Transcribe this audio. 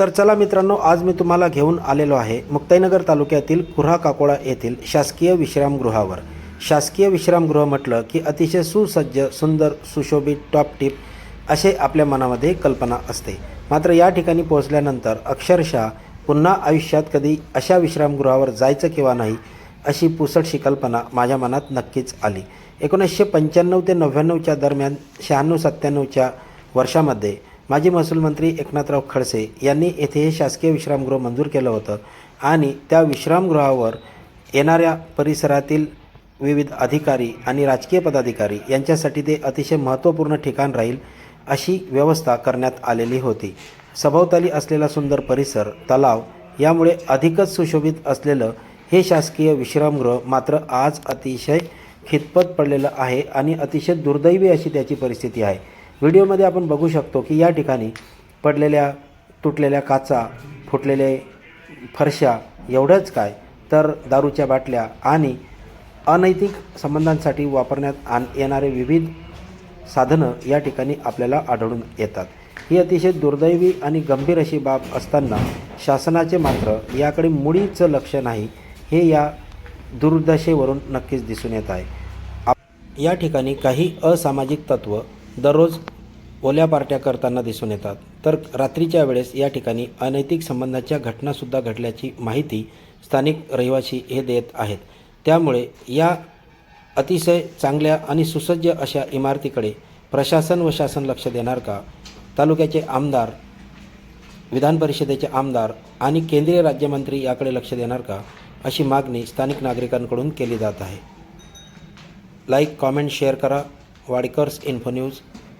तर चला मित्रांनो आज मी तुम्हाला घेऊन आलेलो आहे मुक्ताईनगर तालुक्यातील कुऱ्हा काकोळा येथील शासकीय विश्रामगृहावर. शासकीय विश्रामगृह म्हटलं की अतिशय सुसज्ज सुंदर सुशोभित टॉप टिप असे आपल्या मनामध्ये कल्पना असते. मात्र या ठिकाणी पोहोचल्यानंतर अक्षरशः पुन्हा आयुष्यात कधी अशा विश्रामगृहावर जायचं किंवा नाही अशी पुसटशी कल्पना माझ्या मनात नक्कीच आली. एकोणीसशे पंच्याण्णव ते नव्याण्णवच्या दरम्यान शहाण्णव सत्त्याण्णवच्या वर्षामध्ये माजी महसूल मंत्री एकनाथराव खडसे यांनी येथे हे शासकीय विश्रामगृह मंजूर केलं होतं आणि त्या विश्रामगृहावर येणाऱ्या परिसरातील विविध अधिकारी आणि राजकीय पदाधिकारी यांच्यासाठी ते अतिशय महत्त्वपूर्ण ठिकाण राहील अशी व्यवस्था करण्यात आलेली होती. सभोवताली असलेला सुंदर परिसर तलाव यामुळे अधिकच सुशोभित असलेलं हे शासकीय विश्रामगृह मात्र आज अतिशय खितपत पडलेलं आहे आणि अतिशय दुर्दैवी अशी त्याची परिस्थिती आहे. व्हिडिओमध्ये आपण बघू शकतो की या ठिकाणी पडलेल्या तुटलेल्या काचा फुटलेले फरशा एवढंच काय तर दारूच्या बाटल्या आणि अनैतिक संबंधांसाठी वापरण्यात आण येणारे विविध साधनं या ठिकाणी आपल्याला आढळून येतात. ही अतिशय दुर्दैवी आणि गंभीर अशी बाब असताना शासनाचे मात्र याकडे मुळीच लक्ष नाही हे या दुर्दशेवरून नक्कीच दिसून येत आहे. आप- या ठिकाणी काही असामाजिक तत्त्व दररोज ओल्या पार्ट्या करताना दिसून येतात. तर रात्रीच्या वेळेस या ठिकाणी अनैतिक संबंधाच्या घटनासुद्धा घडल्याची माहिती स्थानिक रहिवासी हे देत आहेत. त्यामुळे या अतिशय चांगल्या आणि सुसज्ज अशा इमारतीकडे प्रशासन व शासन लक्ष देणार का? तालुक्याचे आमदार विधान परिषदेचे आमदार आणि केंद्रीय राज्यमंत्री याकडे लक्ष देणार का? अशी मागणी स्थानिक नागरिकांकडून केली जात आहे. लाईक कॉमेंट शेअर करा. Wadkars info news.